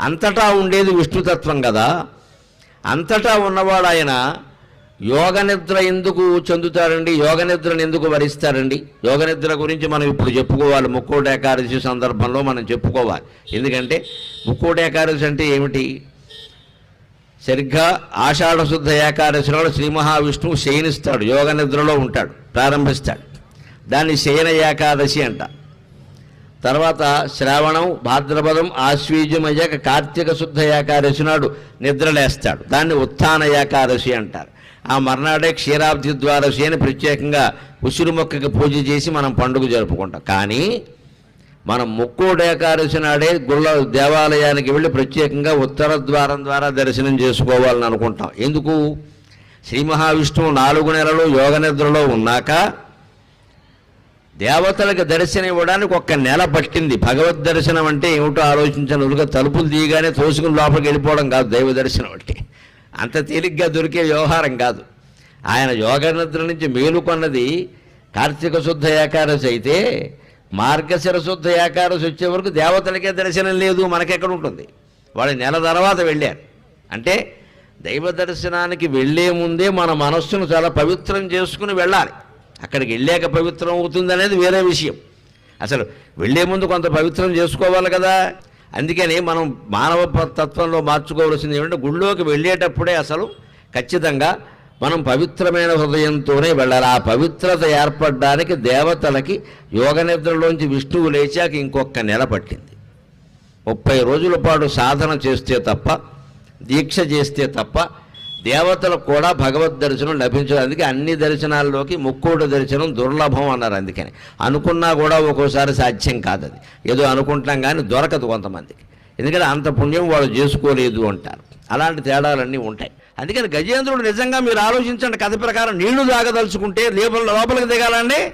అంతటా ఉండేది విష్ణుతత్వం కదా. అంతటా ఉన్నవాడు ఆయన యోగ నిద్ర ఎందుకు చెందుతారండి? యోగ నిద్రను ఎందుకు వరిస్తారండి? యోగ నిద్ర గురించి మనం ఇప్పుడు చెప్పుకోవాలి. ముక్కోటి ఏకాదశి సందర్భంలో మనం చెప్పుకోవాలి. ఎందుకంటే ముక్కోటి ఏకాదశి అంటే ఏమిటి? సరిగ్గా ఆషాఢ శుద్ధ ఏకాదశి నాడు శ్రీ మహావిష్ణువు శయనిస్తాడు. యోగ నిద్రలో ఉంటాడు. ప్రారంభిస్తాడు. దాన్ని శయన ఏకాదశి అంట. తర్వాత శ్రావణం భాద్రపదం ఆశ్వీజం అయ్యాక కార్తీక శుద్ధ ఏకాదశి నాడు నిద్రలేస్తాడు దాన్ని ఉత్థాన ఏకాదశి అంటారు. ఆ మర్నాడే క్షీరాబ్ది ద్వాదశి అని ప్రత్యేకంగా ఉసిరి మొక్కకి పూజ చేసి మనం పండుగ జరుపుకుంటాం. కానీ మనం ముక్కోడు ఏకాదశి నాడే గుళ్ళ దేవాలయానికి వెళ్ళి ప్రత్యేకంగా ఉత్తర ద్వారం ద్వారా దర్శనం చేసుకోవాలని అనుకుంటాం. ఎందుకు? శ్రీ మహావిష్ణువు నాలుగు నెలలు యోగ నిద్రలో ఉన్నాక దేవతలకు దర్శనం ఇవ్వడానికి ఒక్క నెల పట్టింది. భగవద్ దర్శనం అంటే ఏమిటో ఆలోచించను ఉలుగా తలుపులు తీయగానే తోసుకుని లోపలికి వెళ్ళిపోవడం కాదు దైవ దర్శనం అంటే. అంత తేలిగ్గా దొరికే వ్యవహారం కాదు. ఆయన యోగ నిద్ర నుంచి మేలుకొన్నది కార్తీక శుద్ధ ఏకాదశి అయితే మార్గశిర శుద్ధ ఏకాదశి వచ్చే వరకు దేవతలకే దర్శనం లేదు మనకెక్కడ ఉంటుంది? వాళ్ళు నెల తర్వాత వెళ్ళారు. అంటే దైవ దర్శనానికి వెళ్ళే ముందే మన మనస్సును చాలా పవిత్రం చేసుకుని వెళ్ళాలి. అక్కడికి వెళ్ళాక పవిత్రం అవుతుంది అనేది వేరే విషయం. అసలు వెళ్ళే ముందు కొంత పవిత్రం చేసుకోవాలి కదా. అందుకని మనం మానవ తత్వంలో మార్చుకోవాల్సింది ఏమంటే గుళ్ళోకి వెళ్ళేటప్పుడే అసలు ఖచ్చితంగా మనం పవిత్రమైన హృదయంతోనే వెళ్ళాలి. ఆ పవిత్రత ఏర్పడడానికి దేవతలకి యోగ నిద్రలోంచి విష్ణువు లేచాక ఇంకొక నెల పట్టింది. ముప్పై రోజుల పాటు సాధన చేస్తే తప్ప దీక్ష చేస్తే తప్ప దేవతలకు కూడా భగవద్ దర్శనం లభించదు అందుకే అన్ని దర్శనాల్లోకి ముక్కోటి దర్శనం దుర్లభం అన్నారు అందుకని. అనుకున్నా కూడా ఒక్కోసారి సాధ్యం కాదు అది ఏదో అనుకుంటాం కానీ దొరకదు కొంతమందికి. ఎందుకంటే అంత పుణ్యం వాళ్ళు చేసుకోలేదు అంటారు. అలాంటి తేడాలన్నీ ఉంటాయి. అందుకని గజేంద్రుడు నిజంగా మీరు ఆలోచించండి కథ ప్రకారం నీళ్ళు తాగదలుచుకుంటే లోపల లోపలికి దిగాలండి.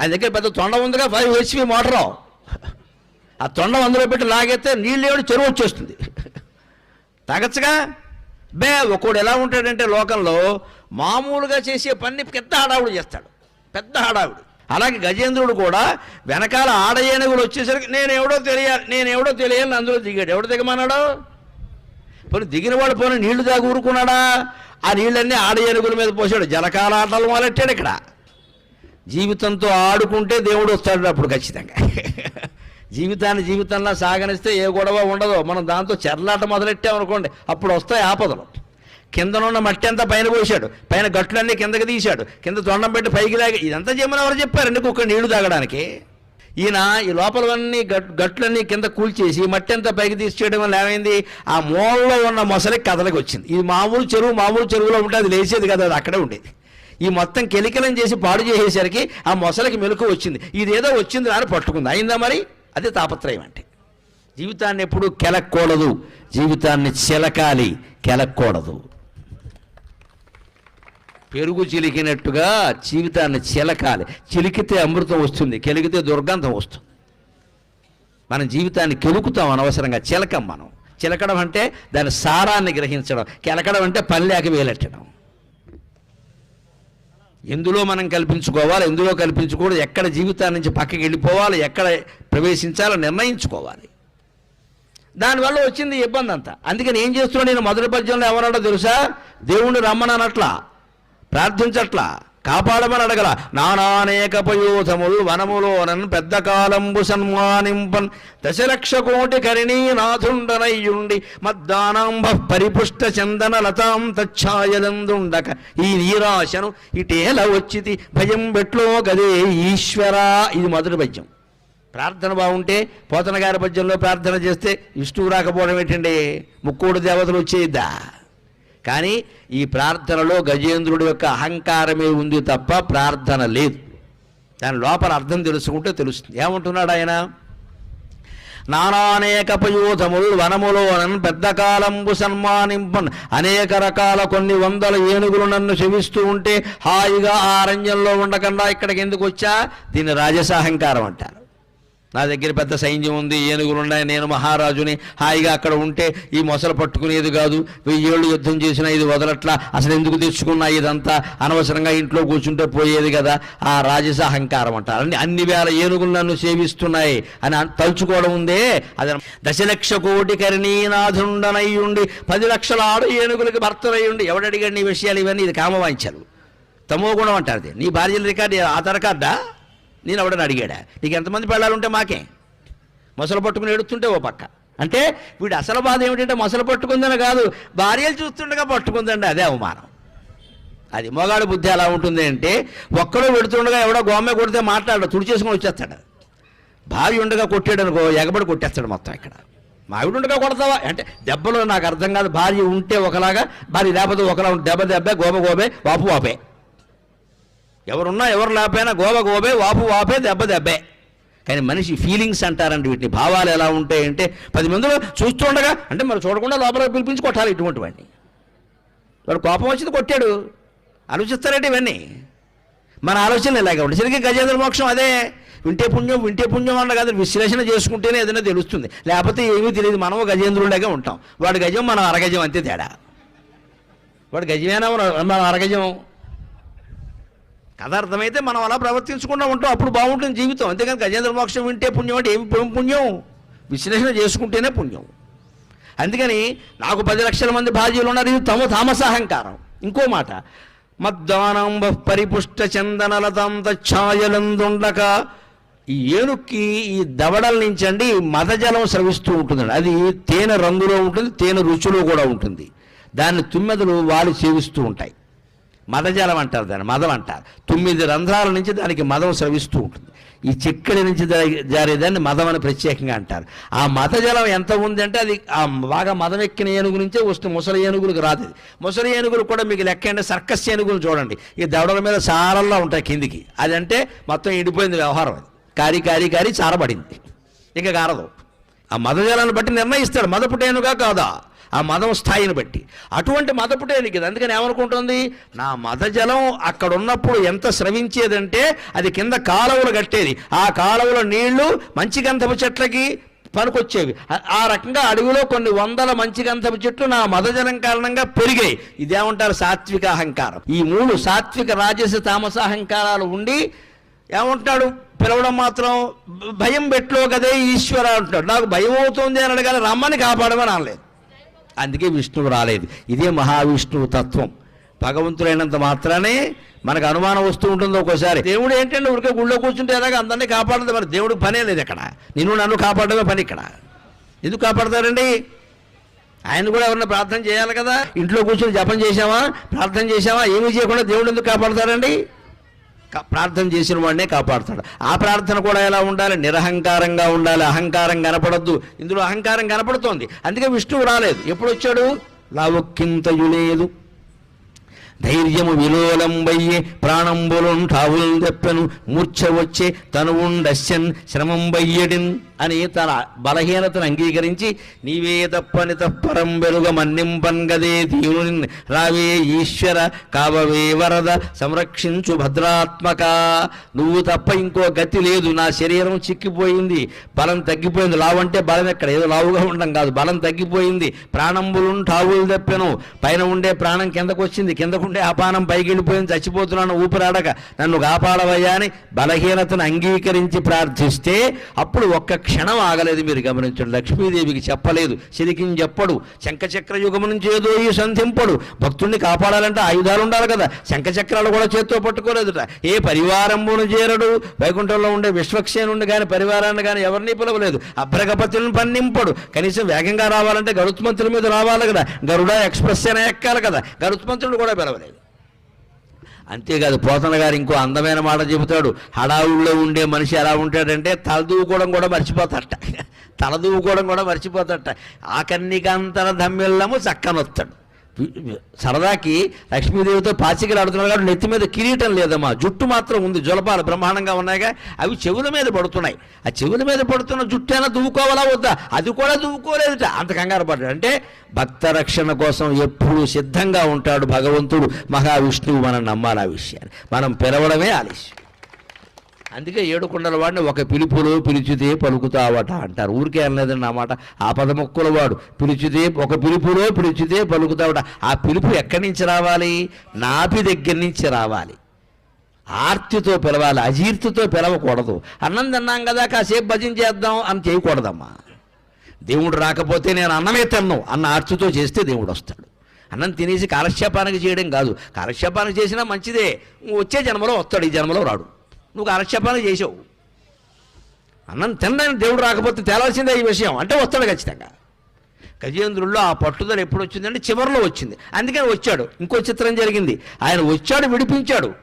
ఆయన దగ్గర పెద్ద తొండ ఉందిగా ఫైవ్ హెచ్పి మోటరు. ఆ తొండం అందులో పెట్టి లాగేస్తే నీళ్ళు ఏమిటి చెరువు వచ్చేస్తుంది. తాగచ్చుగా? బే ఒకడు ఎలా ఉంటాడంటే లోకంలో మామూలుగా చేసే పని పెద్ద హడావుడు చేస్తాడు. పెద్ద హడావుడు. అలాగే గజేంద్రుడు కూడా వెనకాల ఆడ ఏనుగులు వచ్చేసరికి నేను ఎవడో తెలియాలి నేను ఎవడో తెలియాలని అందులో దిగాడు. ఎవడు దిగమన్నాడు? పోనీ దిగినవాడు పోనీ నీళ్ళు తాగి ఊరుకున్నాడా? ఆ నీళ్ళన్నీ ఆడ ఏనుగుల మీద పోసాడు. జలకాల ఆటలు మొదలెట్టాడు ఇక్కడ. జీవితంతో ఆడుకుంటే దేవుడు వస్తాడు అప్పుడు ఖచ్చితంగా. జీవితాన్ని జీవితంలో సాగనిస్తే ఏ గొడవ ఉండదు. మనం దాంతో చెర్లాట మొదలెట్టామనుకోండి అప్పుడు వస్తాయి ఆపదలు. కిందనున్న మట్టి అంతా పైన పోసాడు పైన గట్లన్నీ కిందకి తీశాడు. కింద తొండం పెట్టి పైకి లాగి ఇదంతా చేయమని ఎవరు చెప్పారండి కుక్క నీళ్ళు తాగడానికి? ఈయన ఈ లోపలవన్నీ గట్ గట్లన్నీ కింద కూల్చేసి మట్టి అంతా పైకి తీసేయడం వల్ల ఏమైంది? ఆ మూలలో ఉన్న మొసలి కదలకి వచ్చింది. ఇది మామూలు చెరువు మామూలు చెరువులో ఉంటే అది లేచేది కదా అది అక్కడే ఉండేది. ఈ మొత్తం కెలికలం చేసి పాడు చేసేసరికి ఆ మొసలికి మెలకు వచ్చింది. ఇదేదో వచ్చింది అని పట్టుకుంది. అయిందా మరి? అదే తాపత్రయం అంటే. జీవితాన్ని ఎప్పుడు కెలక్కూడదు. జీవితాన్ని చిలకాలి కెలక్కూడదు. పెరుగు చిలికినట్టుగా జీవితాన్ని చిలకాలి. చిలికితే అమృతం వస్తుంది కెలికితే దుర్గంధం వస్తుంది. మన జీవితాన్ని కెలుకుతాం అనవసరంగా చిలకం మనం. చిలకడం అంటే దాని సారాన్ని గ్రహించడం కెలకడం అంటే పని లేక వేలెట్టడం. ఎందులో మనం కల్పించుకోవాలి ఎందులో కల్పించకూడదు ఎక్కడ జీవితాన్ని నుంచి పక్కకి వెళ్ళిపోవాలి ఎక్కడ ప్రవేశించాలో నిర్ణయించుకోవాలి. దానివల్ల వచ్చింది ఇబ్బంది అంతా. అందుకని ఏం చేస్తున్నాడు నేను మొదటి పద్యంలో ఎవరాడో తెలుసా? దేవుణ్ణి రమ్మనట్లా ప్రార్థించట్లా. కాపాడమని అడగల. నానానేక పయోధములు వనములోనన్ పెద్ద కాలంబు సన్మానింపన్. దశలక్ష కోటి కరిణీనాథుండనయ్యుండి మద్దానాంబ పరిపుష్ట చందన లతాం తచ్ఛాయలందుండక ఈ నీరాశను ఇటేల వచ్చితి భయం బెట్లో గదే ఈశ్వరా. ఇది మొదటి పద్యం. ప్రార్థన బాగుంటే పోతనగారి పద్యంలో ప్రార్థన చేస్తే విష్ణువు రాకపోవడం ఏంటండి? ముక్కోడు దేవతలు వచ్చేద్దా కానీ ఈ ప్రార్థనలో గజేంద్రుడి యొక్క అహంకారమే ఉంది తప్ప ప్రార్థన లేదు. దాని లోపల అర్థం తెలుసుకుంటే తెలుస్తుంది. ఏమంటున్నాడు ఆయన? నానానేక పయోధములు వనములోనన్ పెద్ద కాలంబు సన్మానింపన్. అనేక రకాల కొన్ని వందల ఏనుగులు నన్ను శవిస్తూ ఉంటే హాయిగా ఆ ఉండకుండా ఇక్కడికి ఎందుకు వచ్చా? దీన్ని రాజసాహంకారం అంటారు. నా దగ్గర పెద్ద సైన్యం ఉంది ఏనుగులు ఉన్నాయి నేను మహారాజుని హాయిగా అక్కడ ఉంటే ఈ మొసలు పట్టుకునేది కాదు. వెయ్యేళ్ళు యుద్ధం చేసినా ఇది వదలట్లా. అసలు ఎందుకు తెచ్చుకున్నా ఇదంతా? అనవసరంగా ఇంట్లో కూర్చుంటే పోయేది కదా. ఆ రాజస అహంకారం అంటారు అన్ని అన్ని వేల ఏనుగులు నన్ను సేవిస్తున్నాయి అని తలుచుకోవడం ఉందే. అది దశలక్ష కోటి కరణీనాథుండనయ్యుండి పది లక్షల ఆడు ఏనుగులకి భర్తలయ్యుండి ఎవడడిగాడు నీ విషయాలు ఇవన్నీ? ఇది కామవాయించారు తమో గుణం అంటారు నీ భార్యల రికార్డు ఆ తరకార్డా? నేను ఎవడని అడిగాడా? నీకు ఎంతమంది పెళ్ళాలుంటే మాకే. మొసలు పట్టుకుని ఎడుతుంటే ఓ పక్క. అంటే వీడు అసలు బాధ ఏమిటంటే మొసలు పట్టుకుందని కాదు భార్యలు చూస్తుండగా పట్టుకుందండి అదే అవమానం. అది మొగాడు బుద్ధి ఎలా ఉంటుంది అంటే ఒక్కడో పెడుతుండగా ఎవడో గోమె కొడితే మాట్లాడు తుడి చేసుకుని వచ్చేస్తాడు. భార్య ఉండగా కొట్టాడు అనుకో ఎగబడి కొట్టేస్తాడు మొత్తం ఇక్కడ. మావిడు ఉండగా కొడతావా? అంటే దెబ్బలో నాకు అర్థం కాదు భార్య ఉంటే ఒకలాగా భార్య లేకపోతే ఒకలా దెబ్బ దెబ్బే గోమ గోబే వాపు వాపే. ఎవరున్నా ఎవరు లేకపోయినా గోబ గోబే వాపు వాపే దెబ్బ దెబ్బే. కానీ మనిషి ఫీలింగ్స్ అంటారండి వీటిని. భావాలు ఎలా ఉంటాయంటే పది మందిలో చూస్తుండగా అంటే మరి చూడకుండా లోపల పిలిపించి కొట్టాలి ఇటువంటి వాడిని వాడు కోపం వచ్చింది కొట్టాడు. ఆలోచిస్తారంటే ఇవన్నీ? మన ఆలోచన ఇలాగే ఉంటుంది సరిగ్గా గజేంద్ర మోక్షం అదే. వింటే పుణ్యం వింటే పుణ్యం అన్న కాదు విశ్లేషణ చేసుకుంటేనే ఏదైనా తెలుస్తుంది. లేకపోతే ఏమీ తెలియదు మనము గజేంద్రులాగే ఉంటాం. వాడు గజం మనం అరగజం అంతే తేడా. వాడు గజమేనా మనం- మనం అరగజం? కథ అర్థమైతే మనం అలా ప్రవర్తించకుండా ఉంటాం. అప్పుడు బాగుంటుంది జీవితం. అంతేకాని గజేంద్ర మోక్షం వింటే పుణ్యం అంటే ఏమి ఏం పుణ్యం? విశ్లేషణ చేసుకుంటేనే పుణ్యం. అందుకని నాకు పది లక్షల మంది భార్యలు ఉన్నారు. ఇది తమ తామసాహంకారం ఇంకో మాట. మద్దానంబ పరిపుష్ట చందనలతం ఛాయలందుండక ఈ ఏనుక్కి ఈ దవడల నుంచి అండి మదజలం స్రవిస్తూ ఉంటుందండి. అది తేనె రంగులో ఉంటుంది తేనె రుచిలో కూడా ఉంటుంది. దాన్ని తుమ్మెదలు వాళ్ళు సేవిస్తూ ఉంటాయి. మదజలం అంటారు దాన్ని మదం అంటారు. తొమ్మిది రంధ్రాల నుంచి దానికి మదం స్రవిస్తూ ఉంటుంది. ఈ చిక్కడి నుంచి జారేదాన్ని మదం అని ప్రత్యేకంగా అంటారు. ఆ మదజలం ఎంత ఉంది అంటే అది ఆ బాగా మదం ఎక్కిన ఏనుగు నుంచే వస్తుంది ముసలి ఏనుగులకు రాదు ముసలి ఏనుగులు కూడా మీకు లెక్కండి సర్కస్ ఏనుగులు చూడండి. ఈ దవడల మీద సారల్లా ఉంటాయి కిందికి. అదంటే మొత్తం ఎండిపోయింది వ్యవహారం అది. కారి కారి కారి చారబడింది ఇంకా కారదు. ఆ మదజలాన్ని బట్టి నిర్ణయిస్తాడు. మదపుటేనుగా కాదా? ఆ మదం స్థాయిని బట్టి. అటువంటి మదపుటేనికి ఇది. అందుకని ఏమనుకుంటుంది? నా మదజలం అక్కడ ఉన్నప్పుడు ఎంత స్రవించేదంటే అది కింద కాలువలు కట్టేది. ఆ కాలువల నీళ్ళు మంచి గంధపు చెట్లకి పనికొచ్చేవి. ఆ- రకంగా అడవిలో కొన్ని వందల మంచి గంధపు చెట్లు నా మదజలం కారణంగా పెరిగాయి. ఇదేమంటారు సాత్విక అహంకారం? ఈ మూడు సాత్విక రాజస తామస అహంకారాలు ఉండి ఏమంటాడు? పిలవడం మాత్రం భయం పెట్లో కదే ఈశ్వర అంటాడు. నాకు భయం అవుతుంది అని అడగాలి. రమ్మని కాపాడమని అనలేదు. అందుకే విష్ణువు రాలేదు. ఇదే మహావిష్ణువు తత్వం. భగవంతుడైనంత మాత్రానే మనకు అనుమానం వస్తూ ఉంటుంది ఒక్కోసారి. దేవుడు ఏంటంటే ఉరికే గుళ్ళో కూర్చుంటే ఎలాగ అందరినీ కాపాడదు మరి. దేవుడికి పనే లేదు ఇక్కడ. నిన్ను నన్ను కాపాడమే పని ఇక్కడ. ఎందుకు కాపాడతారండి? ఆయన కూడా ఎవరన్నా ప్రార్థన చేయాలి కదా? ఇంట్లో కూర్చొని జపం చేశామా ప్రార్థన చేశామా ఏమీ చేయకుండా దేవుడు ఎందుకు కాపాడతారండి? ప్రార్థన చేసిన వాడినే కాపాడుతాడు. ఆ ప్రార్థన కూడా ఎలా ఉండాలి? నిరహంకారంగా ఉండాలి. అహంకారం కనపడద్దు. ఇందులో అహంకారం కనపడుతోంది. అందుకే విష్ణువు రాలేదు. ఎప్పుడు వచ్చాడు లావొక్కింతయు లేదు. ధైర్యము విలోలంబయ్యే ప్రాణంబులుంఠావులు తెప్పెను. మూర్ఛ వచ్చే తనువుండస్యన్ శ్రమంబయ్యడిన్. అని తన బలహీనతను అంగీకరించి నీవే తప్పని తప్పరం వెలుగ మన్నింపన్గదే దీవుని రావే ఈశ్వర కావవే వరద. సంరక్షించు భద్రాత్మక. నువ్వు తప్ప ఇంకో గతి లేదు. నా శరీరం చిక్కిపోయింది. బలం తగ్గిపోయింది. లావంటే బలం ఎక్కడ? ఏదో లావుగా ఉండడం కాదు. బలం తగ్గిపోయింది. ప్రాణంబులుంఠావులు తప్పాను. పైన ఉండే ప్రాణం కిందకు వచ్చింది. కిందకుండే అపానం పైకి వెళ్ళిపోయింది. చచ్చిపోతున్నాను. ఊపిరాడక. నన్ను కాపాడవయ్యా అని బలహీనతను అంగీకరించి ప్రార్థిస్తే అప్పుడు ఒక్క క్షణం ఆగలేదు మీరు గమనించండి. లక్ష్మీదేవికి చెప్పలేదు. సిరికిని చెప్పడు. శంఖచక్ర యుగము నుంచి ఏదో ఈ సంధింపడు భక్తుణ్ణి కాపాడాలంటే ఆయుధాలు ఉండాలి కదా. శంఖచక్రాలు కూడా చేత్తో పట్టుకోలేదుట. ఏ పరివారంబును చేరడు. వైకుంఠంలో ఉండే విశ్వక్సేనుండి కానీ పరివారాన్ని కానీ ఎవరిని పిలవలేదు. అభ్రగపతిని పన్నింపడు. కనీసం వేగంగా రావాలంటే గరుత్మంతుల మీద రావాలి కదా. గరుడ ఎక్స్ప్రెస్ అయినా ఎక్కాలి కదా. గరుత్మంతుడు కూడా పిలవలేదు. అంతేకాదు పోతన గారు ఇంకో అందమైన మాట చెబుతాడు హడావుల్లో ఉండే మనిషి ఎలా ఉంటాడంటే తలదూకోవడం కూడా మర్చిపోతాడట తలదూకోవడం కూడా మర్చిపోతాడట ఆకన్నికంతర దమ్మిళ్ళము చక్కనొస్తాడు సరదాకి లక్ష్మీదేవితో పాచికలు ఆడుతున్నాడు కాబట్టి నెత్తి మీద కిరీటం లేదమ్మా. జుట్టు మాత్రం ఉంది. జులపాలు బ్రహ్మాండంగా ఉన్నాయిగా. అవి చెవుల మీద పడుతున్నాయి. ఆ చెవుల మీద పడుతున్న జుట్టు అయినా దువ్వుకోవాలా వద్దా? అది కూడా దువ్వుకోలేదుట. అంత కంగారు పడ్డాడు. అంటే భక్త రక్షణ కోసం ఎప్పుడు సిద్ధంగా ఉంటాడు భగవంతుడు. మహావిష్ణువు మనం నమ్మాలి ఆ విషయాన్ని. మనం పిలవడమే ఆలస్యం. అందుకే ఏడుకొండల వాడిని ఒక పిలుపులో పిలిచితే పలుకుతావట అంటారు. ఊరికే అనలేదండి ఆ మాట. ఆ పదమొక్కుల వాడు పిలిచితే ఒక పిలుపులో పిలిచితే పలుకుతావట. ఆ పిలుపు ఎక్కడి నుంచి రావాలి? నాభి దగ్గర నుంచి రావాలి. ఆర్తితో పిలవాలి అజీర్తితో పిలవకూడదు. అన్నం తిన్నాం కదా కాసేపు భజన చేద్దాం అని చేయకూడదమ్మా. దేవుడు రాకపోతే నేను అన్నమే తిన్ను అన్న ఆర్తితో చేస్తే దేవుడు వస్తాడు. అన్నం తినేసి కాలక్షేపానికి చేయడం కాదు. కాలక్షేపానికి చేసినా మంచిదే. వచ్చే జన్మలో వస్తాడు ఈ జన్మలో రాడు. నువ్వు కాలక్షేపానికి చేసావు. అన్నం తినడానికి దేవుడు రాకపోతే తేలాల్సిందే ఈ విషయం. అంటే వస్తాడు ఖచ్చితంగా. గజేంద్రుల్లో ఆ పట్టుదల ఎప్పుడు వచ్చిందంటే చివరిలో వచ్చింది. అందుకని వచ్చాడు. ఇంకో చిత్రం జరిగింది. ఆయన వచ్చాడు విడిపించాడు.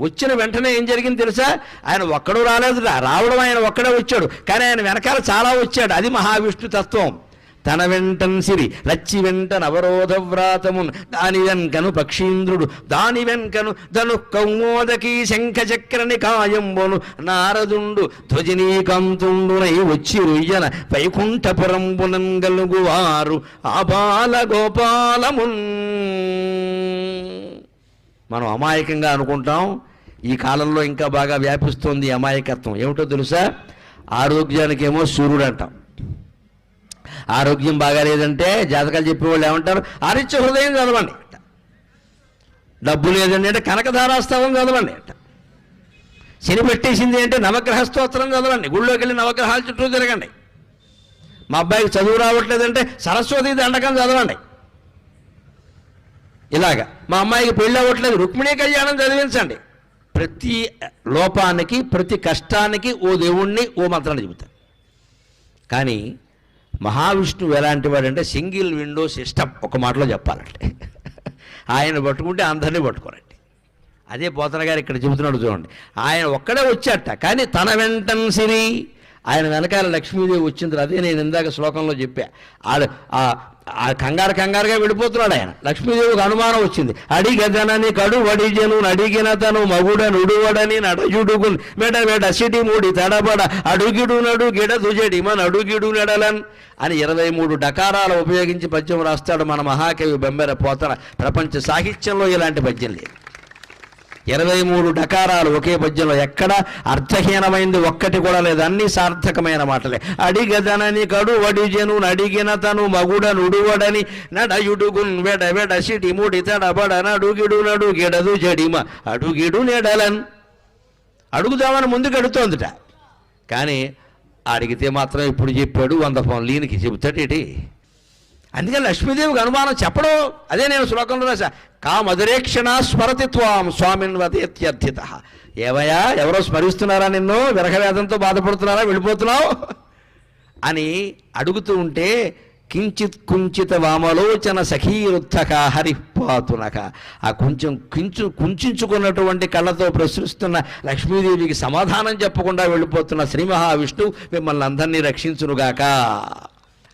వచ్చిన వెంటనే ఏం జరిగింది తెలుసా? ఆయన ఒక్కడు రాలేదు. రావడం ఆయన ఒక్కడే వచ్చాడు. కానీ ఆయన వెనకాల చాలా వచ్చాడు. అది మహావిష్ణు తత్వం. తన వెంటన్ సిరి లచ్చి వెంటన అవరోధ వ్రాతమున్ దాని వెంకను పక్షీంద్రుడు దాని వెంకను ధను కౌమోదకి శంఖ చక్రని కాయంబును నారదుండు ధ్వజనీకాంతుండునై వచ్చి రుయ్యన వైకుంఠపురంబునం గలుగువారు ఆబాల గోపాలమున్ మనం అమాయకంగా అనుకుంటాం ఈ కాలంలో ఇంకా బాగా వ్యాపిస్తోంది అమాయకత్వం. ఏమిటో తెలుసా? ఆరోగ్యానికేమో సూర్యుడు అంటాం ఆరోగ్యం బాగాలేదంటే జాతకాలు చెప్పేవాళ్ళు ఏమంటారు? ఆరిత్య హృదయం చదవండి. డబ్బు లేదండి అంటే కనకధారాస్తవం చదవండి. అంట శని పెట్టేసింది అంటే నవగ్రహ స్తోత్రం చదవండి. గుళ్ళోకి వెళ్ళి నవగ్రహాల చుట్టూ తిరగండి. మా అబ్బాయికి చదువు రావట్లేదంటే సరస్వతి దండకం చదవండి. ఇలాగా. మా అమ్మాయికి పెళ్ళి అవ్వట్లేదు. రుక్మిణీ కళ్యాణం చదివించండి. ప్రతి లోపానికి ప్రతి కష్టానికి ఓ దేవుణ్ణి ఓ మంత్రాన్ని చెబుతారు కానీ మహావిష్ణువు ఎలాంటి వాడంటే సింగిల్ విండో సిస్టమ్ ఒక మాటలో చెప్పాలంటే. ఆయన పట్టుకుంటే అందరినీ పట్టుకోరండి. అదే పోతన గారు ఇక్కడ చెబుతున్నాడు చూడండి. ఆయన ఒక్కడే వచ్చాట కానీ తన వెంటన్ సిరి ఆయన వెనకాల లక్ష్మీదేవి వచ్చింది. అదే నేను ఇందాక శ్లోకంలో చెప్పా. ఆడ ఆ కంగారు కంగారుగా విడిపోతున్నాడు ఆయన. లక్ష్మీదేవికి అనుమానం వచ్చింది. అడిగదనని కడు వడిజను అడిగిన తను మగుడ నుడువడని నడజుడుగు మెడ మెడ సిటి మూడి తడబడ అడుగిడు నడు గిడ దుజడి మన అడుగిడు నడలన్ అని ఇరవై మూడు డకారాలు ఉపయోగించి పద్యం రాస్తాడు మన మహాకవి బెంబెర పోతన. ప్రపంచ సాహిత్యంలో ఇలాంటి పద్యం లేదు. ఇరవై మూడు డకారాలు ఒకే పద్యంలో ఎక్కడ అర్థహీనమైంది ఒక్కటి కూడా లేదు అన్ని సార్థకమైన మాటలే. అడిగదనని కడు వడిజను అడిగిన తను మగుడ నుడువడని నడయుడుగున్ వెడ వెడ సిటి ముడి తడబడ నడుగిడు నడుగిడదు జడిమ అడుగిడు నెడలన్. అడుగుదామని ముందుకు అడుగుతోందిట. కానీ అడిగితే మాత్రం ఇప్పుడు చెప్పాడు వంద ఫోన్ లీనికి చెబుతాడు ఇటీ. అందుకని లక్ష్మీదేవికి అనుమానం చెప్పడం అదే నేను శ్లోకంలో రాశా. కా మధురేక్షణ స్మరతిత్వం స్వామిని స్వామిన్ వదేత్యర్థిత ఏవయ్యా ఎవరో స్మరిస్తున్నారా నిన్ను? విరహవేదంతో బాధపడుతున్నారా? వెళ్ళిపోతున్నావు? అని అడుగుతూ ఉంటే కించిత్ కుంచిత వామలోచన సఖీరుద్ధక హరిపాతునక. ఆ కొంచెం కించు కుంచుకున్నటువంటి కళ్ళతో ప్రశ్నిస్తున్న లక్ష్మీదేవికి సమాధానం చెప్పకుండా వెళ్ళిపోతున్న శ్రీ మహావిష్ణువు మిమ్మల్ని అందరినీ రక్షించునుగాక.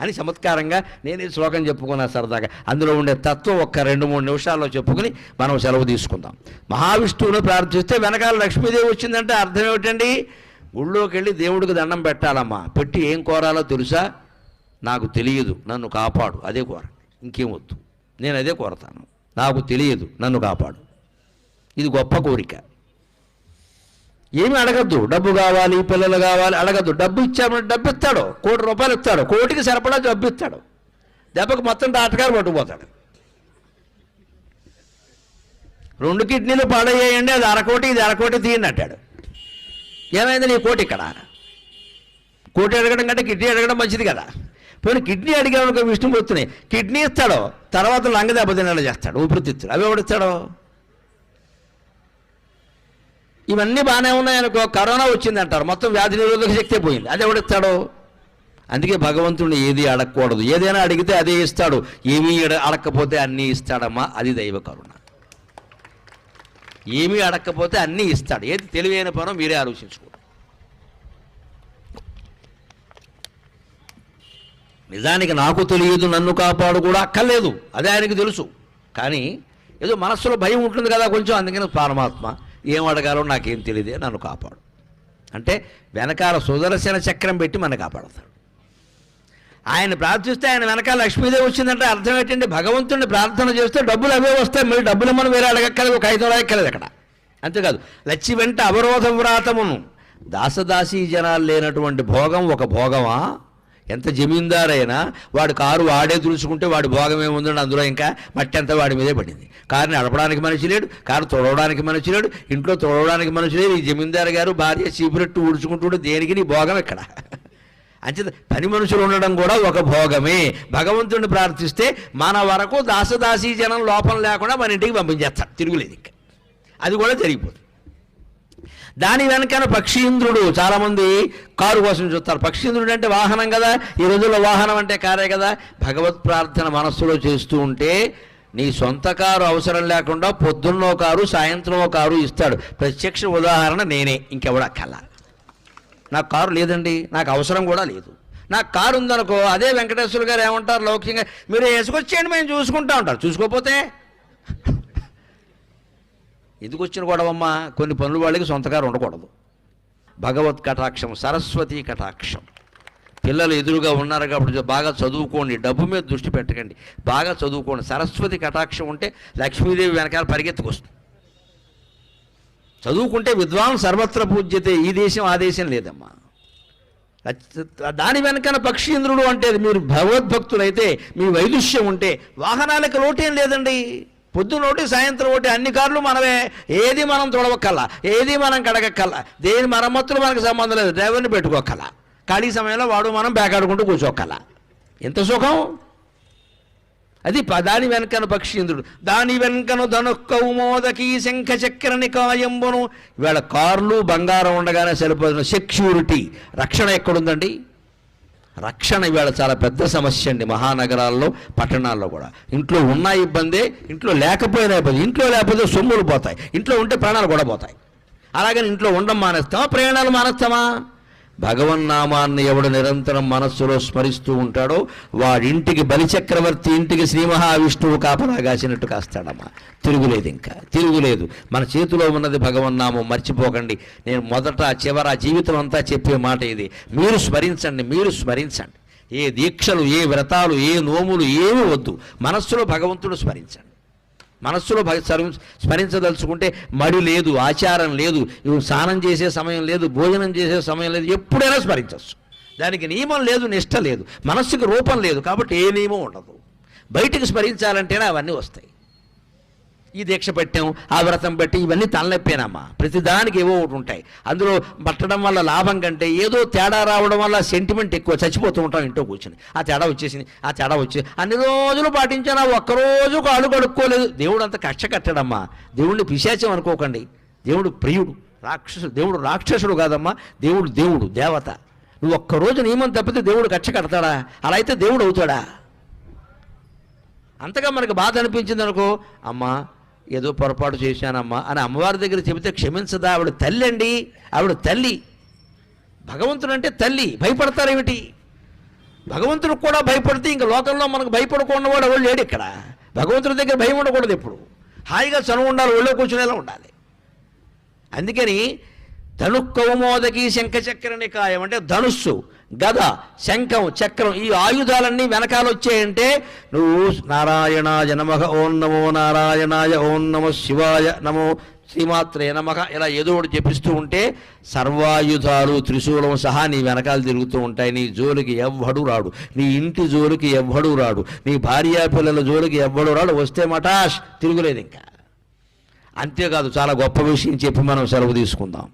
అని చమత్కారంగా నేను ఈ శ్లోకం చెప్పుకున్నా సరదాగా. అందులో ఉండే తత్వం ఒక్క రెండు మూడు నిమిషాల్లో చెప్పుకుని మనం సెలవు తీసుకుందాం. మహావిష్ణువును ప్రార్థిస్తే వెనకాల లక్ష్మీదేవి వచ్చిందంటే అర్థం ఏమిటండి? గుళ్ళోకి వెళ్ళి దేవుడికి దండం పెట్టాలమ్మా. పెట్టి ఏం కోరాలో తెలుసా? నాకు తెలియదు. నన్ను కాపాడు. అదే కోర ఇంకేం వద్దు. నేను అదే కోరతాను. నాకు తెలియదు. నన్ను కాపాడు. ఇది గొప్ప కోరిక. ఏమి అడగద్దు. డబ్బు కావాలి పిల్లలు కావాలి అడగద్దు. డబ్బు ఇచ్చామంటే డబ్బు ఇస్తాడు. కోటి రూపాయలు ఇస్తాడు. కోటికి సరిపడా డబ్బు ఇస్తాడు. దెబ్బకు మొత్తం డాక్టర్ పట్టుకుపోతాడు. రెండు కిడ్నీలు పాడయ్యాయండి అది అరకోటి ఇది అరకోటి తీయండి అంటాడు. ఏమైంది నీ కోటి ఇక్కడ? కోటి అడగడం కంటే కిడ్నీ అడగడం మంచిది కదా. పోనీ కిడ్నీ అడిగామనుకో విష్ణుమూర్తిని కిడ్నీ ఇస్తాడు తర్వాత లంగ దెబ్బ తినేలా చేస్తాడు ఊపిరితిత్తుడు. అవి ఎవడిస్తాడు ఇవన్నీ బాగానే ఉన్నాయనుకో కరోనా వచ్చింది అంటారు మొత్తం వ్యాధి నిరోధక శక్తి పోయింది. అది ఎవడిస్తాడు అందుకే భగవంతుడిని ఏది అడగకూడదు. ఏదైనా అడిగితే అదే ఇస్తాడు. ఏమీ అడగకపోతే అన్నీ ఇస్తాడమ్మా. అది దైవ కరుణ. ఏమీ అడగకపోతే అన్నీ ఇస్తాడు. ఏది తెలివైన పనం మీరే ఆలోచించుకోండి. నిజానికి నాకు తెలియదు నన్ను కాపాడు కూడా అక్కర్లేదు. అదే ఆయనకి తెలుసు. కానీ ఏదో మనస్సులో భయం ఉంటుంది కదా కొంచెం. అందుకని పరమాత్మ ఏం అడగాలో నాకేం తెలియదే నన్ను కాపాడు. అంటే వెనకాల సుదర్శన చక్రం పెట్టి మన కాపాడతాడు. ఆయన ప్రార్థిస్తే ఆయన వెనకాల లక్ష్మీదేవి వచ్చిందంటే అర్థం ఏంటంటే భగవంతుడిని ప్రార్థన చేస్తే డబ్బులు అవే వస్తాయి మీరు డబ్బులు మనం వేరే అడగక్కర్లేదు ఒక ఐదు అడగక్కర్లేదు అక్కడ. అంతేకాదు లచ్చి వెంట అవరోధ వ్రాతమును. దాసదాసీ జనాలు లేనటువంటి భోగం ఒక భోగమా? ఎంత జమీందారైనా వాడు కారు వాడే తులుచుకుంటే వాడి భోగం ఏముందండి అందులో ఇంకా? మట్టి అంతా వాడి మీదే పడింది. కారు నడపడానికి మనిషి లేడు కారు తొడవడానికి మనిషి లేడు ఇంట్లో తొడవడానికి మనిషి లేడు. ఈ జమీందారు గారు భార్య చీపురెట్టు ఊడ్చుకుంటుంటే దేనికి నీ భోగం ఇక్కడ అంచేత పని మనుషులు ఉండడం కూడా ఒక భోగమే. భగవంతుడిని ప్రార్థిస్తే మన వరకు దాసదాసీ జనం లోపం లేకుండా మన ఇంటికి పంపించేస్తాడు తిరుగులేదు ఇంకా. అది కూడా జరిగిపోతుంది. దాని వెనకన పక్షీంద్రుడు. చాలామంది కారు కోసం చూస్తారు. పక్షీంద్రుడు అంటే వాహనం కదా. ఈ రోజుల్లో వాహనం అంటే కారే కదా. భగవత్ ప్రార్థన మనస్సులో చేస్తూ ఉంటే నీ సొంత కారు అవసరం లేకుండా పొద్దున్నో కారు సాయంత్రం కారు ఇస్తాడు. ప్రత్యక్ష ఉదాహరణ నేనే. ఇంకెవడా కల నాకు కారు లేదండి. నాకు అవసరం కూడా లేదు. నాకు కారు ఉందనుకో అదే వెంకటేశ్వర గారు ఏమంటారు? లౌకికంగా మీరు వేసుకొచ్చేయండి మేము చూసుకుంటా ఉంటారు చూసుకోకపోతే ఎందుకు వచ్చిన గొడవమ్మా? కొన్ని పనులు వాళ్ళకి సొంతకారు ఉండకూడదు. భగవత్ కటాక్షం సరస్వతి కటాక్షం. పిల్లలు ఎదురుగా ఉన్నారు కాబట్టి బాగా చదువుకోండి డబ్బు మీద దృష్టి పెట్టకండి. బాగా చదువుకోండి. సరస్వతి కటాక్షం ఉంటే లక్ష్మీదేవి వెనకాల పరిగెత్తుకొస్తుంది. చదువుకుంటే విద్వాన్ సర్వత్ర పూజ్యతే ఈ దేశం ఆ దేశం లేదమ్మా. దాని వెనకన పక్షీంద్రుడు అంటే మీరు భగవద్భక్తులైతే మీ వైదుష్యం ఉంటే వాహనాలకు లోటేం లేదండి. పొద్దున్న ఒకటి సాయంత్రం ఒకటి అన్ని కార్లు మనమే. ఏది మనం తొడవక్కల్లా ఏది మనం కడగక్కల్లా. దేని మరమ్మతులు మనకు సంబంధం లేదు. డ్రైవర్ని పెట్టుకోకల్లా ఖాళీ సమయంలో వాడు మనం బేకాడుకుంటూ కూర్చోకల్లా ఎంత సుఖం? అది ప- దాని వెనకన పక్షీంద్రుడు దాని వెనకను ధనుక్కవు మోదకి శంఖ చక్ర నికాయంబును. ఇవాళ కార్లు బంగారం ఉండగానే సరిపోతున్న సెక్యూరిటీ రక్షణ ఎక్కడుందండి? రక్షణ ఇవాళ చాలా పెద్ద సమస్య అండి మహానగరాల్లో పట్టణాల్లో కూడా. ఇంట్లో ఉన్న ఇబ్బందే ఇంట్లో లేకపోయినా ఇబ్బంది. ఇంట్లో లేకపోతే సొమ్ములు పోతాయి. ఇంట్లో ఉంటే ప్రాణాలు కూడా పోతాయి. అలాగని ఇంట్లో ఉండడం మానేస్తామా? ప్రయాణాలు మానేస్తామా? భగవన్నామాన్ని ఎవడు నిరంతరం మనస్సులో స్మరిస్తూ ఉంటాడో వాడింటికి బలిచక్రవర్తి ఇంటికి శ్రీ మహావిష్ణువు కాపలా కాసినట్టు కాస్తాడమ్మా. తిరుగులేదు ఇంకా. తిరుగులేదు. మన చేతిలో ఉన్నది భగవన్నామం మర్చిపోకండి. నేను మొదట చివర జీవితం అంతా చెప్పే మాట ఇది. మీరు స్మరించండి మీరు స్మరించండి. ఏ దీక్షలు ఏ వ్రతాలు ఏ నోములు ఏమి వద్దు. మనస్సులో భగవంతుడు స్మరించండి. మనస్సులో స్మరించదలుచుకుంటే మడి లేదు ఆచారం లేదు స్నానం చేసే సమయం లేదు భోజనం చేసే సమయం లేదు ఎప్పుడైనా స్మరించవచ్చు. దానికి నియమం లేదు నిష్ట లేదు మనస్సుకి రూపం లేదు కాబట్టి ఏ నియమం ఉండదు. బయటికి స్మరించాలంటేనే అవన్నీ వస్తాయి. ఈ దీక్ష పెట్టాం ఆ వ్రతం పెట్టి ఇవన్నీ తలనొప్పేనమ్మా. ప్రతిదానికి ఏవో ఒకటి ఉంటాయి. అందులో పట్టడం వల్ల లాభం కంటే ఏదో తేడా రావడం వల్ల సెంటిమెంట్ ఎక్కువ. చచ్చిపోతూ ఉంటాం ఇంట్లో కూర్చొని. ఆ తేడా వచ్చేసింది ఆ తేడా వచ్చి అన్ని రోజులు పాటించాను ఒక్కరోజు కాలు కడుక్కోలేదు. దేవుడు అంత కక్ష కట్టడమ్మా దేవుడిని పిశాచం అనుకోకండి. దేవుడు ప్రియుడు రాక్షసుడు దేవుడు రాక్షసుడు కాదమ్మా. దేవుడు దేవుడు దేవత. నువ్వు ఒక్కరోజు నియమం తప్పితే దేవుడు కక్ష కడతాడా అలా అయితే దేవుడు అవుతాడా? అంతగా మనకు బాధ అనిపించింది అనుకో అమ్మా ఏదో పొరపాటు చేశానమ్మా అని అమ్మవారి దగ్గర చెబితే క్షమించదా? ఆవిడ తల్లి అండి ఆవిడ తల్లి. భగవంతుడు అంటే తల్లి. భయపడతారేమిటి? భగవంతుడికి కూడా భయపడితే ఇంక లోకంలో మనకు భయపడకుండా వాడు ఎవరు లేడు ఇక్కడ. భగవంతుడి దగ్గర భయం ఉండకూడదు ఎప్పుడు. హాయిగా చనువు ఉండాలి ఒళ్ళో కూర్చునేలా ఉండాలి. అందుకని ధనుక్కౌమోదకి కౌమోదకి నికాయం అంటే ధనుస్సు. గద శంఖం చక్రం ఈ ఆయుధాలన్నీ వెనకాల వచ్చాయంటే నువ్వు నారాయణాయ నమః ఓం నమో నారాయణాయ ఓం నమో శివాయ నమో శ్రీమాత్రే నమః ఇలా ఏదో ఒకటి చెప్పిస్తూ ఉంటే సర్వాయుధాలు త్రిశూలం సహా నీ వెనకాల తిరుగుతూ ఉంటాయి. నీ జోలికి ఎవ్వడు రాడు. నీ ఇంటి జోలికి ఎవ్వడు రాడు. నీ భార్యా పిల్లల జోలికి ఎవ్వడు రాడు. వస్తే మటాష్ తిరుగులేదు ఇంకా. అంతేకాదు చాలా గొప్ప విషయం చెప్పి మనం సెలవు తీసుకుందాం.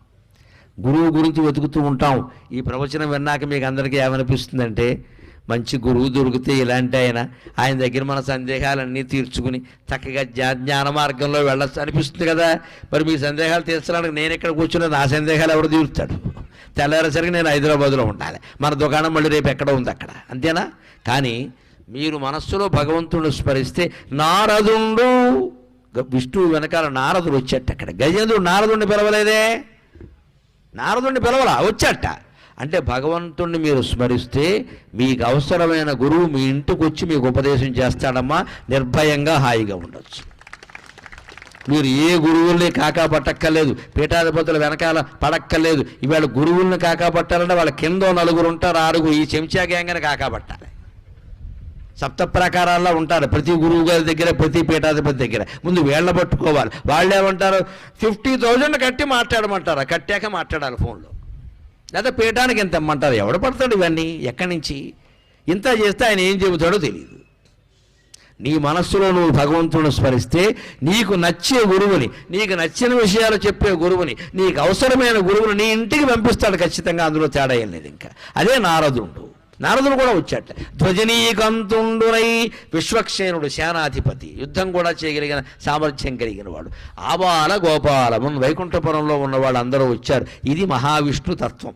గురువు గురించి వెతుకుతూ ఉంటాం. ఈ ప్రవచనం విన్నాక మీకు అందరికీ ఏమనిపిస్తుందంటే మంచి గురువు దొరికితే ఇలాంటి ఆయన ఆయన దగ్గర మన సందేహాలన్నీ తీర్చుకుని చక్కగా జ్ఞా- జ్ఞాన మార్గంలో వెళ్ళచ్చు అనిపిస్తుంది కదా. మరి మీ సందేహాలు తీర్చడానికి నేను ఇక్కడ కూర్చున్న నా సందేహాలు ఎవరు తీరుస్తాడు తెల్లారేసరికి నేను హైదరాబాద్లో ఉండాలి. మన దుకాణం మళ్ళీ రేపు ఎక్కడ ఉంది అక్కడ. అంతేనా? కానీ మీరు మనస్సులో భగవంతుడు స్మరిస్తే నారదుండు. విష్ణువు వెనకాల నారదుడు వచ్చేట అక్కడ గజేంద్రుడు నారదుడిని పిలవలేదే. నారదుడిని పిలవలా వచ్చేట. అంటే భగవంతుణ్ణి మీరు స్మరిస్తే మీకు అవసరమైన గురువు మీ ఇంటికి వచ్చి మీకు ఉపదేశం చేస్తాడమ్మా నిర్భయంగా హాయిగా ఉండొచ్చు. మీరు ఏ గురువుల్ని కాకా పట్టక్కర్లేదు పీఠాధిపతుల వెనకాల పడక్కర్లేదు. ఇవాళ గురువుల్ని కాకా పట్టాలంటే వాళ్ళ కింద నలుగురు ఉంటారు ఆరుగురు ఈ చెంచా గ్యాంగని కాకా పట్టాలి. సప్త ప్రకారాల్లో ఉంటారు. ప్రతి గురువు గారి దగ్గర ప్రతి పీఠాధిపతి దగ్గర. ముందు వేళ్ళ పట్టుకోవాలి. వాళ్ళు ఏమంటారు? ఫిఫ్టీ థౌజండ్ కట్టి మాట్లాడమంటారు? కట్టాక మాట్లాడాలి ఫోన్లో. లేదా పీఠానికి ఎంత ఇమ్మంటారు? ఎవడు పడతాడు ఇవన్నీ? ఎక్కడి నుంచి? ఇంత చేస్తే ఆయన ఏం చెబుతాడో తెలియదు నీ మనస్సులో నువ్వు భగవంతుని స్మరిస్తే నీకు నచ్చే గురువుని నీకు నచ్చిన విషయాలు చెప్పే గురువుని నీకు అవసరమైన గురువుని నీ ఇంటికి పంపిస్తాడు ఖచ్చితంగా. అందులో తేడా ఏం లేదు ఇంకా. అదే నారదుండు. నారదుడు కూడా వచ్చాట. ధ్వజనీకంతుండురై విశ్వక్షేణుడు సేనాధిపతి. యుద్ధం కూడా చేయగలిగిన సామర్థ్యం కలిగిన వాడు. ఆబాల గోపాలమున్ వైకుంఠపురంలో ఉన్న వాళ్ళందరూ వచ్చారు. ఇది మహావిష్ణు తత్వం.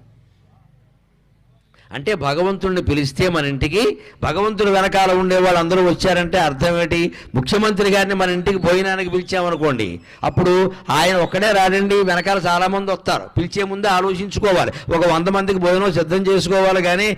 అంటే భగవంతుడిని పిలిస్తే మన ఇంటికి భగవంతుడు వెనకాల ఉండే వాళ్ళు అందరూ వచ్చారంటే అర్థం ఏంటి? ముఖ్యమంత్రి గారిని మన ఇంటికి భోజనానికి పిలిచామనుకోండి అప్పుడు ఆయన ఒక్కడే రాడండి వెనకాల చాలామంది వస్తారు. పిలిచే ముందే ఆలోచించుకోవాలి. ఒక వంద మందికి భోజనం సిద్ధం చేసుకోవాలి కానీ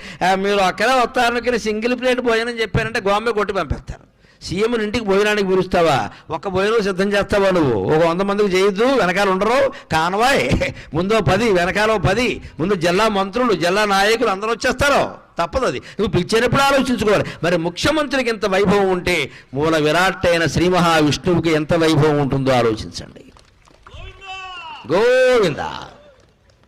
మీరు అక్కడే వస్తారనుకుని సింగిల్ ప్లేట్ భోజనం చెప్పారంటే గోమె కొట్టి పంపిస్తారు. సీఎం ఇంటికి భోజనానికి పిలుస్తావా? ఒక్క భోజనం సిద్ధం చేస్తావా నువ్వు? ఒక వంద మందికి చేయొద్దు వెనకాల ఉండరు. కానవాయ్ ముందో పది వెనకాల పది. ముందు జిల్లా మంత్రులు జిల్లా నాయకులు అందరూ వచ్చేస్తారు. తప్పదు అది. నువ్వు పిలిచేటప్పుడు ఆలోచించుకోవాలి. మరి ముఖ్యమంత్రికి ఎంత వైభవం ఉంటే మూల విరాట్ అయిన శ్రీ మహావిష్ణువుకి ఎంత వైభవం ఉంటుందో ఆలోచించండి. గోవిందా!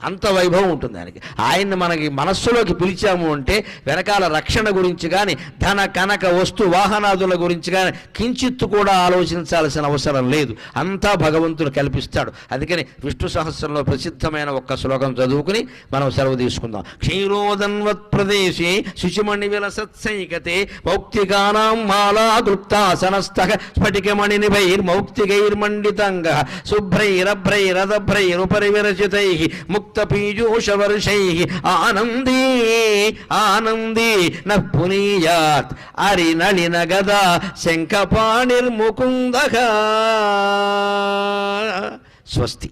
అంత వైభవం ఉంటుంది ఆయనకి. ఆయన్ని మనకి మనస్సులోకి పిలిచాము అంటే వెనకాల రక్షణ గురించి కానీ ధన కనక వస్తు వాహనాదుల గురించి కానీ కించిత్తు కూడా ఆలోచించాల్సిన అవసరం లేదు. అంతా భగవంతుడు కల్పిస్తాడు. అందుకని విష్ణు సహస్రంలో ప్రసిద్ధమైన ఒక్క శ్లోకం చదువుకుని మనం సెలవు తీసుకుందాం. క్షీరోదన్వత్ ప్రదేశే శుచిమణి విలసత్సైకతే మౌక్తికానాం మాలా దృప్తాసనస్థ స్ఫటికమణి నిభైర్మౌక్తికైర్మండితంగ శుభ్రైరభ్రైరదభ్రైరుపరి విరచితై ముక్త పీయూషవర్షై ఆనందీ ఆనందీ న పునీయాత్ అరినళిన గదా శంఖపాణిర్ముకుందగా స్వస్తి